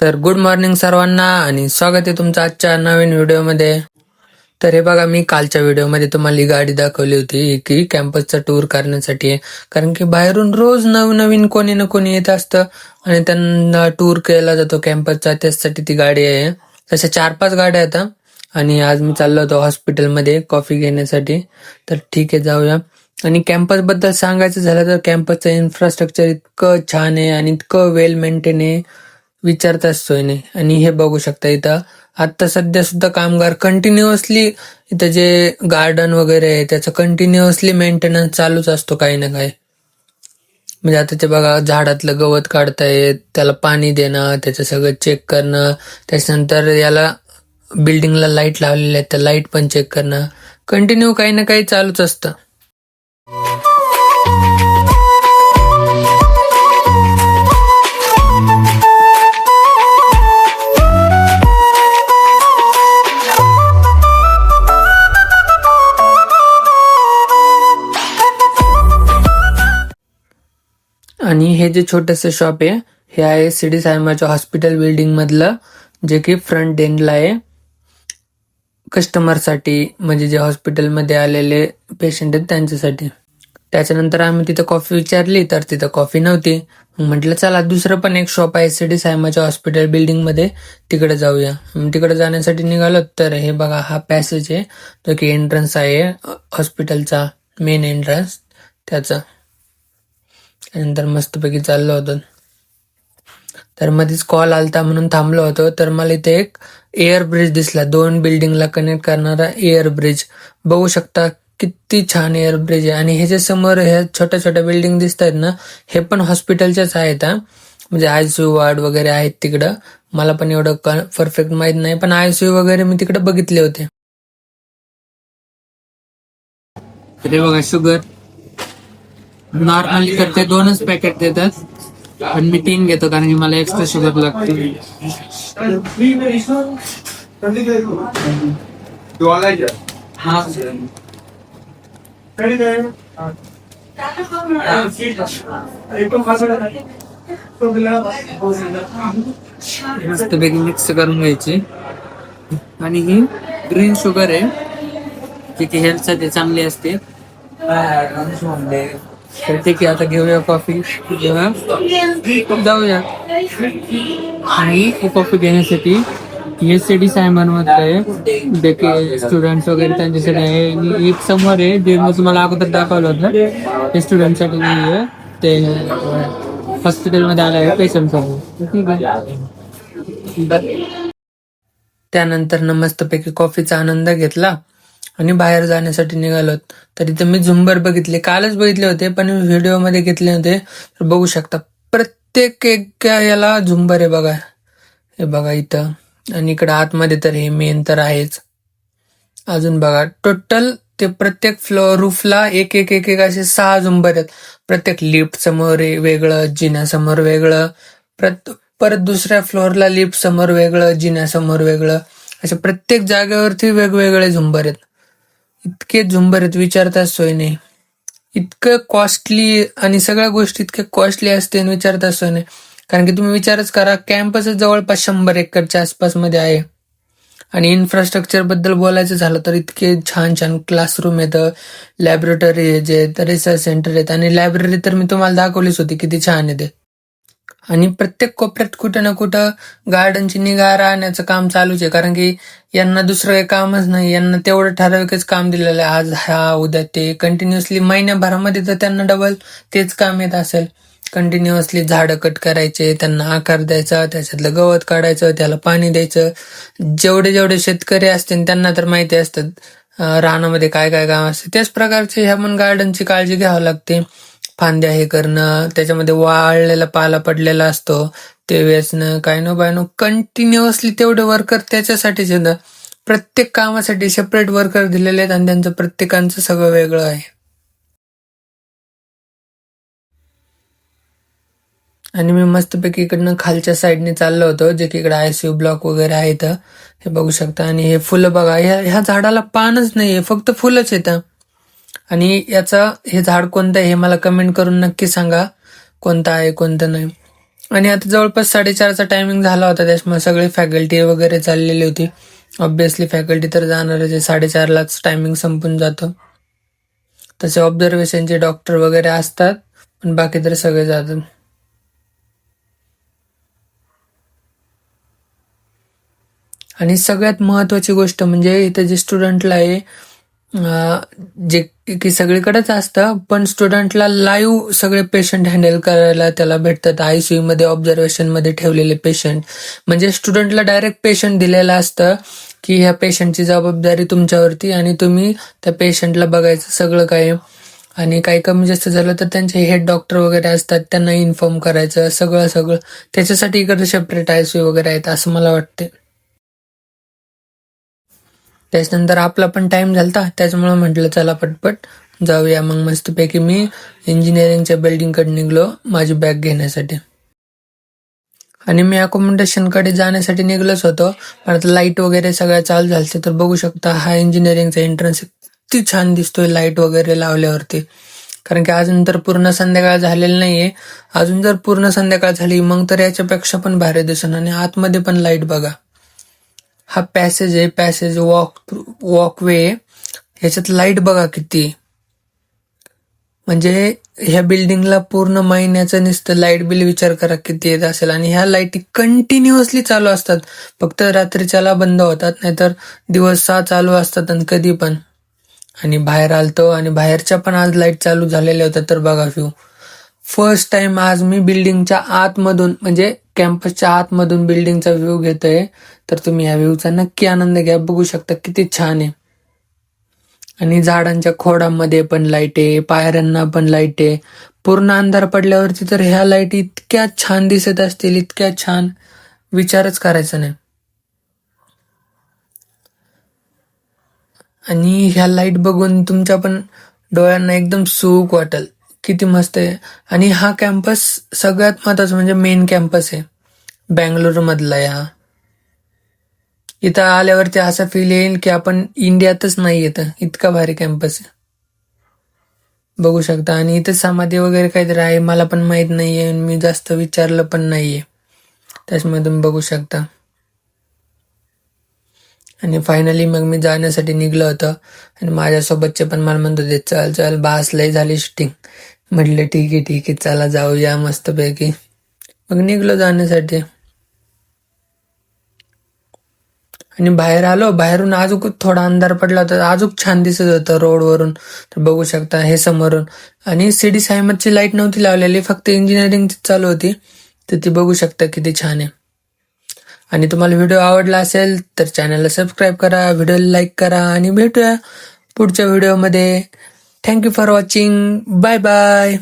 तर good morning सर्वांना आणि स्वागत आहे तुमचं आजच्या नवीन व्हिडिओमध्ये तर हे बघा मी कालच्या व्हिडिओमध्ये तुम्हाला ही गाडी दाखवली होती की कॅम्पसचा टूर करण्यासाठी. आहे. कारण की बाहेरून रोज नवनवीन कोणी ना कोणी येत असतं आणि त्यांना टूर केला जातो कॅम्पसचा त्यासाठी ती गाडी आहे. तशा चार पाच गाड्या आहेत आणि आज मी चाललो होतो हॉस्पिटलमध्ये कॉफी घेण्यासाठी. तर ठीक आहे जाऊया. आणि कॅम्पसबद्दल सांगायचं झालं तर कॅम्पसचं इन्फ्रास्ट्रक्चर इतकं छान आहे आणि इतकं वेल मेंटेन आहे. विचारताच सोय नाही आणि हे बघू शकता इथं. आता सध्या सुद्धा कामगार कंटिन्युअसली इथं जे गार्डन वगैरे आहे त्याचं कंटिन्युअसली मेंटेनन्स चालूच असतो काही ना काही. म्हणजे आता ते बघा झाडातलं गवत काढतायत त्याला पाणी देणं त्याचं सगळं चेक करणं त्याच्यानंतर याला बिल्डिंगला लाइट लावलेल्या आहेत त्या लाइट पण चेक करणं. कंटिन्यू काही ना काही चालूच असतं. हे जे छोटस शॉप आहे हे आहे सिडी सायमाच्या हॉस्पिटल बिल्डिंग मधलं जे की फ्रंट एंडला आहे. कस्टमरसाठी म्हणजे जे हॉस्पिटलमध्ये आलेले पेशंट आहेत त्यांच्यासाठी. त्याच्यानंतर आम्ही तिथं कॉफी विचारली तर तिथं कॉफी नव्हती. म्हटलं चला दुसरं पण एक शॉप आहे सिडी सायमाच्या हॉस्पिटल बिल्डिंगमध्ये. तिकडे जाऊया. तिकडे जाण्यासाठी निघालो तर हे बघा हा पॅसेज आहे. तो की एंट्रन्स आहे हॉस्पिटलचा मेन एंट्रन्स त्याचा. नंतर मस्तपैकी चाललो होतो. तर मध्येच कॉल आलता म्हणून थांबलो होतो. तर मला इथे एक एअर ब्रिज दिसला. दोन बिल्डिंगला कनेक्ट करणारा एअर ब्रिज बघू शकता किती छान एअर ब्रिज आहे. आणि ह्याच्या समोर ह्या छोट्या छोट्या बिल्डिंग दिसत आहेत ना हे पण हॉस्पिटलच्याच आहेत हा. म्हणजे आयसीयू वार्ड वगैरे आहेत तिकडं. मला पण एवढं परफेक्ट माहीत नाही. पण आयसीयू वगैरे मी तिकडे बघितले होते. अरे बघा शुगर. नॉर्मली तर ते दोनच पॅकेट देतात पण मी तीन घेतो कारण की मला एक्स्ट्रा शुगर लागते हा बेगी मिक्स करून घ्यायची आणि ही ग्रीन शुगर आहे जी की हेल्थसाठी चांगली असते तर ते की आता घेऊया कॉफी घेऊया. जाऊया. आणि कॉफी घेण्यासाठी एस सी डी सायमनमध्ये स्टुडंट वगैरे त्यांच्यासाठी आहे. एक समोर आहे जे मी तुम्हाला अगोदर दाखवलं होतं. ते स्टुडंटसाठी नाही आहे. ते हॉस्पिटलमध्ये आलं आहे पेशंट त्यानंतर मस्तपैकी कॉफीचा आनंद घेतला. आणि बाहेर जाण्यासाठी निघालो तर इथे मी झुंबर बघितले. कालच बघितले होते पण मी व्हिडिओमध्ये घेतले होते तर बघू शकता प्रत्येक एक याला झुंबर आहे बघा. हे बघा इथं. आणि इकडं आतमध्ये तर हे मेन तर आहेच. अजून बघा टोटल ते प्रत्येक फ्लोअर रूफला एक एक एक एक असे सहा झुंबर आहेत. प्रत्येक लिफ्ट समोर वेगळं जिन्यासमोर वेगळं. प्रत परत दुसऱ्या फ्लोअरला लिफ्ट समोर वेगळं जिन्यासमोर वेगळं. अशा प्रत्येक जागेवरती वेगवेगळे झुंबर आहेत. इतके झुंबर आहेत सोयने सोय नाही. इतकं कॉस्टली आणि सगळ्या गोष्टी इतक्या कॉस्टली असते आणि सोयने सोय नाही. कारण की तुम्ही विचारच करा कॅम्पस जवळपास शंभर एकरच्या आसपासमध्ये आहे. आणि इन्फ्रास्ट्रक्चरबद्दल बोलायचं झालं तर इतके छान छान क्लासरूम आहेत लॅबोरेटरी जे रिसर्च सेंटर आहेत. आणि लायब्ररी तर मी तुम्हाला दाखवलीच होती किती छान आहे ते आणि प्रत्येक कोपऱ्यात कुठं ना कुठं गार्डनची निगा राहण्याचं काम चालूच आहे. कारण की यांना दुसरं काही कामच नाही. यांना तेवढं ठराविकच काम दिलेलं आहे. आज हा उद्या ते. कंटिन्युअसली महिन्याभरामध्ये तर त्यांना डबल तेच काम येत असेल. कंटिन्युअसली झाडं कट करायचे त्यांना आकार द्यायचा त्याच्यातलं गवत काढायचं त्याला पाणी द्यायचं. जेवढे जेवढे शेतकरी असतील त्यांना तर माहिती असतात रानामध्ये काय काय काम असते. त्याच प्रकारचे ह्या पण गार्डनची काळजी घ्यावी लागते. फांद्या हे करणं त्याच्यामध्ये वाळलेला पाला पडलेला असतो ते वेचणं काय नो बाय नो कंटिन्युअसली तेवढे वर्कर त्याच्यासाठीच येतं प्रत्येक कामासाठी सेपरेट वर्कर दिलेले आहेत आणि त्यांचं प्रत्येकांचं सगळं वेगळं आहे. आणि मी मस्तपैकी इकडनं खालच्या साईडने चाललो होतो जे की इकडे आयसीयू ब्लॉक वगैरे आहेत हे बघू शकता. आणि हे फुलं बघा ह्या ह्या झाडाला पानच नाहीये फक्त फुलंच येतं आणि याचं हे झाड कोणतं आहे हे मला कमेंट करून नक्की सांगा. कोणतं आहे कोणतं नाही. आणि आता जवळपास साडेचारचा टायमिंग झाला होता त्याच्यामुळे सगळी फॅकल्टी वगैरे चाललेली होती. ऑब्विसली फॅकल्टी तर जाणार आहे साडेचारलाच टायमिंग संपून जातं. तसे ऑब्झर्वेशनचे डॉक्टर वगैरे असतात पण बाकी तर सगळे जातात. आणि सगळ्यात महत्वाची गोष्ट म्हणजे इथे जे स्टुडंटला आहे जे की सगळीकडेच असतं पण स्टुडंटला लाईव्ह सगळे पेशंट हँडल करायला त्याला भेटतात. आयसीयू मध्ये ऑब्झर्वेशनमध्ये ठेवलेले पेशंट म्हणजे स्टुडंटला डायरेक्ट पेशंट दिलेलं असतं की ह्या पेशंटची जबाबदारी तुमच्यावरती आणि तुम्ही त्या पेशंटला बघायचं सगळं काही. आणि काही कमी जास्त झालं तर त्यांचे हेड डॉक्टर वगैरे असतात त्यांना इन्फॉर्म करायचं सगळं सगळं. त्याच्यासाठी इकडे सेपरेट आयसीयू वगैरे आहेत असं मला वाटते त्याच्यानंतर आपला पण टाइम झालता. त्याच्यामुळे म्हटलं चला पटपट जाऊया. मग मस्तपैकी मी इंजिनिअरिंगच्या बिल्डिंगकडे निघलो माझी बॅग घेण्यासाठी. आणि मी अकोमोडेशनकडे जाण्यासाठी निघलोच होतो. पण आता लाइट वगैरे सगळ्या चालू झालते तर बघू शकता हा इंजिनिअरिंगचा एंट्रन्स किती छान दिसतोय लाइट वगैरे लावल्यावरती. कारण की अजून तर पूर्ण संध्याकाळ झालेलं नाहीये. अजून जर पूर्ण संध्याकाळ झाली मग तर याच्यापेक्षा पण भारी दिसन आणि आतमध्ये पण लाइट बघा. हा पॅसेज आहे पॅसेज वॉक वॉकवे ह्याच्यात लाइट बघा किती. म्हणजे ह्या बिल्डिंगला पूर्ण महिन्याचं नुसतं लाइट बिल विचार करा किती येत असेल. आणि ह्या लाईटी कंटिन्युअसली चालू असतात. फक्त रात्रीच्याला बंद होतात नाहीतर दिवस सहा चालू असतात आणि कधी पण. आणि बाहेर आलतो आणि बाहेरच्या पण आज लाइट चालू झालेल्या होत्या तर बघा फ्यू फर्स्ट टाइम आज मी बिल्डिंगच्या आतमधून म्हणजे कॅम्पसच्या आतमधून बिल्डिंगचा व्ह्यू घेतोय तर तुम्ही या व्ह्यूचा नक्की आनंद घ्या. बघू शकता किती छान आहे. आणि झाडांच्या खोडांमध्ये पण लाइट आहे पायऱ्यांना पण लाइट आहे. पूर्ण अंधार पडल्यावरती तर ह्या लाइट इतक्या छान दिसत असतील इतक्या छान. विचारच करायचा नाही. आणि ह्या लाइट बघून तुमच्या पण डोळ्यांना एकदम सुख वाटेल. किती मस्त आहे. आणि हा कॅम्पस सगळ्यात महत्त्वाचा म्हणजे मेन कॅम्पस आहे. बँगलोरमधला इथं आल्यावरती असा फील येईल की आपण इंडियातच नाही येत इतका भारी कॅम्पस आहे. बघू शकता. आणि इथं समाधी वगैरे काहीतरी आहे मला पण माहीत नाहीये मी जास्त विचारलं पण नाहीये. त्याच्यामुळे तुम्ही बघू शकता. आणि फायनली मग मी जाण्यासाठी निघलो होतं. आणि माझ्यासोबतचे पण मला म्हणत होते चल चल बास लय झाली शूटिंग म्हटलं ठीक आहे ठीक आहे चला जाऊया मस्तपैकी. मग निघलो जाण्यासाठी. आणि बाहेर आलो बाहेरून अजूक थोडा अंधार पडला तर अजून छान दिसत होतं रोडवरून तर बघू शकता हे समोरून. आणि सिडी सायमतची लाइट नव्हती लावलेली फक्त इंजिनिअरिंग चालू होती. तर ती बघू शकता किती छान आहे. आणि तुम्हाला व्हिडिओ आवडला असेल तर चॅनलला सबस्क्राईब करा व्हिडिओला लाईक करा आणि भेटूया पुढच्या व्हिडिओमध्ये thank you for watching bye bye